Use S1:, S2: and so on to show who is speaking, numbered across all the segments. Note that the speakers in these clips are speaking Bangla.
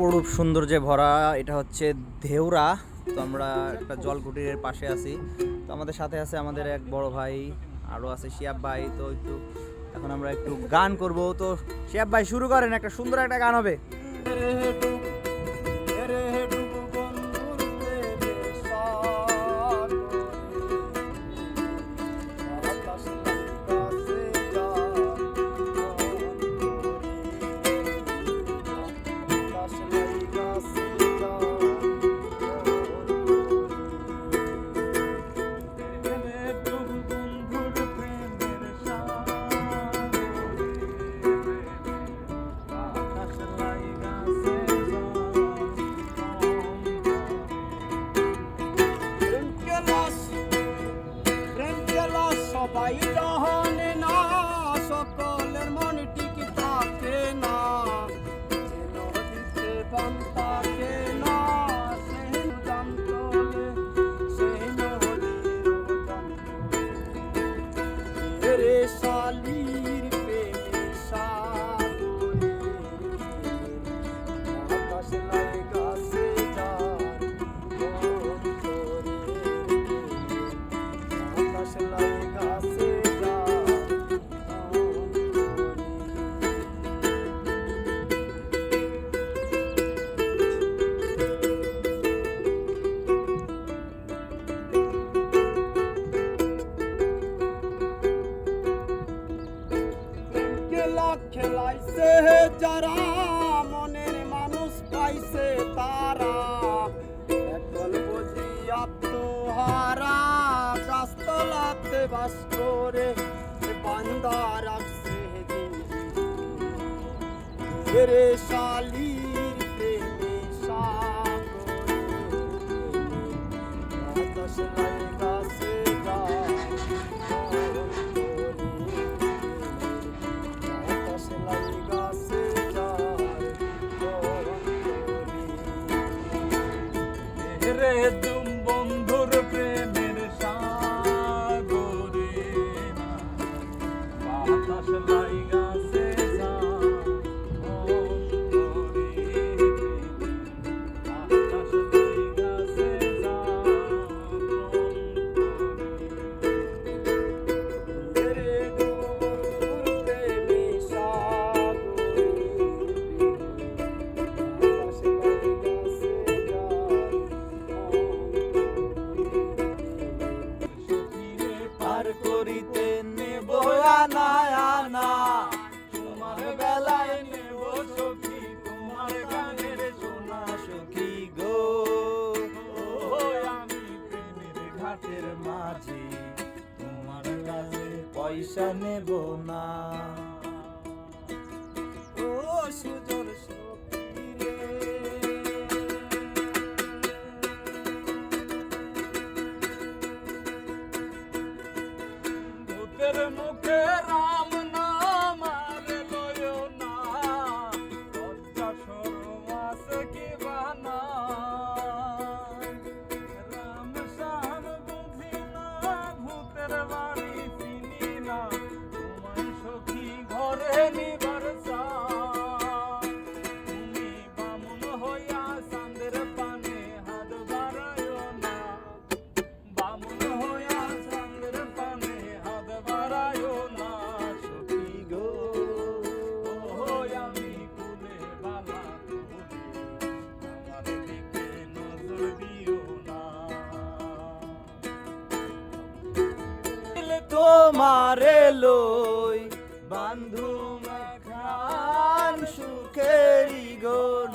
S1: অপরূপ সৌন্দর্যে ভরা, এটা হচ্ছে ধেউরা তো আমরা একটা জল কুটিরের পাশে আছি। তো আমাদের সাথে আছে আমাদের এক বড় ভাই আরও আছে শিয়াব ভাই। তো একটু, এখন আমরা একটু গান করব। তো শিয়াব ভাই, শুরু করেন, একটা সুন্দর একটা গান হবে।
S2: मेरे साली night. লই
S1: বান্ধু খান সুখেরি গন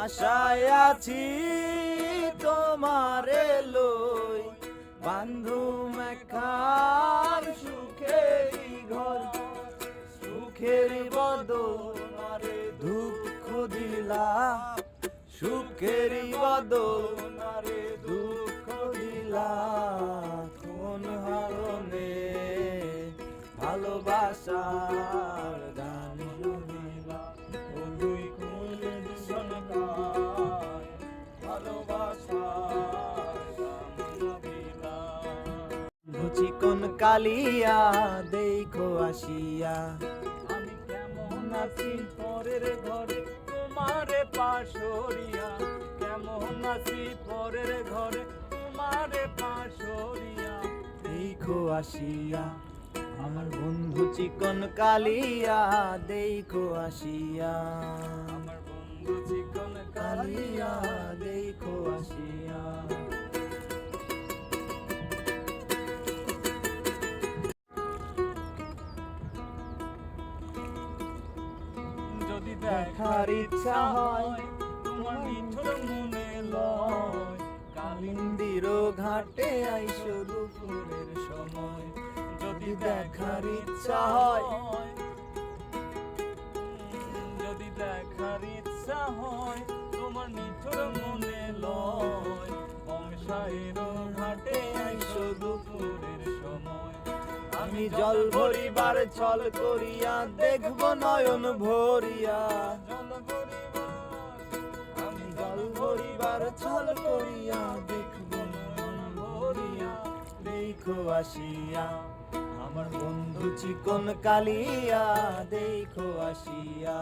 S1: আশায় আছি তোমারে লই বান্ধু খান সুখেরি ঘর সুখের বদনারে দুঃখ দিলা। সুখের বদনারে দুঃখ দিলা। ভালোবাসার গান কোন কালিয়া, দেখো আসিয়া,
S3: আমি কেমন আছি পরের ঘরে, তোমারে পা
S2: সরিয়া কেমন আছি পরের ঘরে পাশরিয়া।
S3: দেখো আসিয়া। আমার বন্ধু চিকন কালিয়া, দেখো আসিয়া।
S2: আমার বন্ধু চিকন
S3: কালিয়া, দেখো আসিয়া।
S2: যদি দেখার ইচ্ছা হয়, তোমার মিঠুর মনে লয়। কালিন্দি
S3: মন্দির ঘাটে আইসো দেখার ইচ্ছা হয়।
S2: যদি দেখার ইচ্ছা হয় তোমার নিঠুর মনে লয়। বংশায়ের ঘাটে আইসো দুপুরের সময়।
S3: আমি জল ভরিবার ছল করিয়া দেখব নয়ন ভরিয়া। আমি জল ভরিবার ছল করিয়া দেখব নয়ন ভরিয়া। দেখো আসিয়া। আমার বন্ধু চিকন কালিয়া দেখো আসিয়া।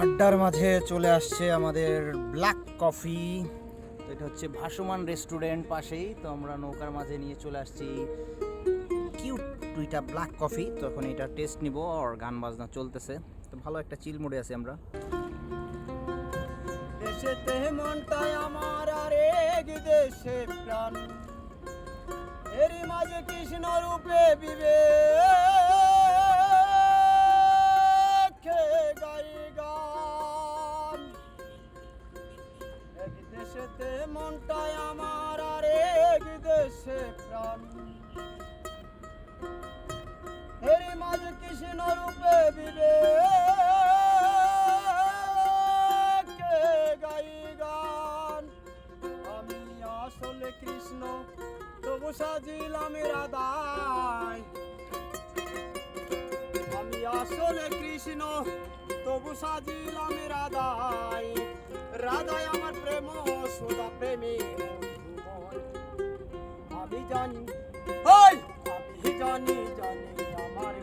S3: আড্ডার মাঝে চলে আসছে আমাদের ব্ল্যাক কফি। এটা হচ্ছে ভাসমান রেস্টুরেন্ট পাশেই। তো আমরা নৌকার মাঝে নিয়ে চলে আসছি। কিউট দুইটা ব্ল্যাক কফি তো এখন এটা টেস্ট নিব আর গান বাজনা চলতেছে। তো ভালো একটা চিল মোডে আছি আমরা।
S1: দেশেতে মাঝে কৃষ্ণ রূপে বিবেকে। দেশেতে মনটাই আমার আর এক দেশে প্রাণ। এরই মাঝে কৃষ্ণ রূপে বিবেকে গাই গান? আমি আসলে কৃষ্ণ, তবু সাজিলাম রাধায় আমি আসলে কৃষ্ণ, তবু সাজিলাম রাধায় রাধায় আমার প্রেম সুদা প্রেমী। আমি জানি ওই আমি জানি জানি আমার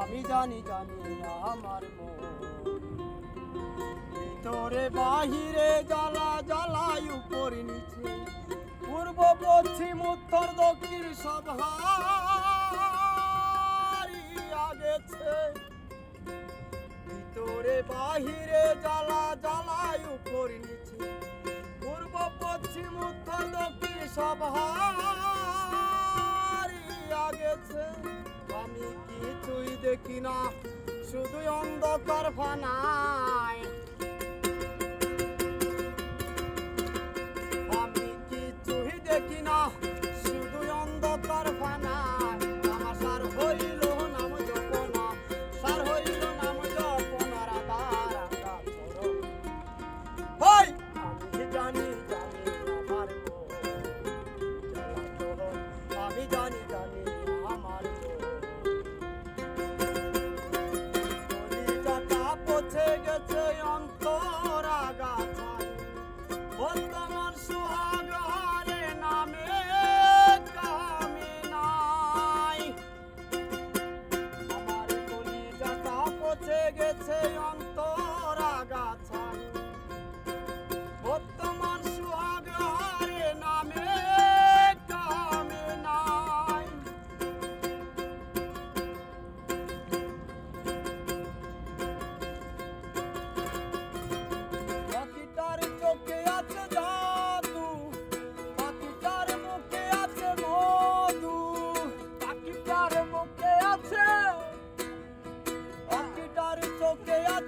S1: আমি জানি জানি আমার ভিতরে বাহিরে জ্বালা জ্বালাই উপর নিচে। পূর্ব পশ্চিম উত্তর দক্ষিণ সব হারিয়া গেছে বাহিরে জ্বালা জ্বালায় উপর নিচে। পূর্ব, পশ্চিম, উত্তর, দক্ষিণ সব হারিয়া গেছে আমি কিছুই দেখি না শুধু অন্ধকার ফানায়
S2: আছে
S3: অন্তর।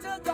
S3: to die.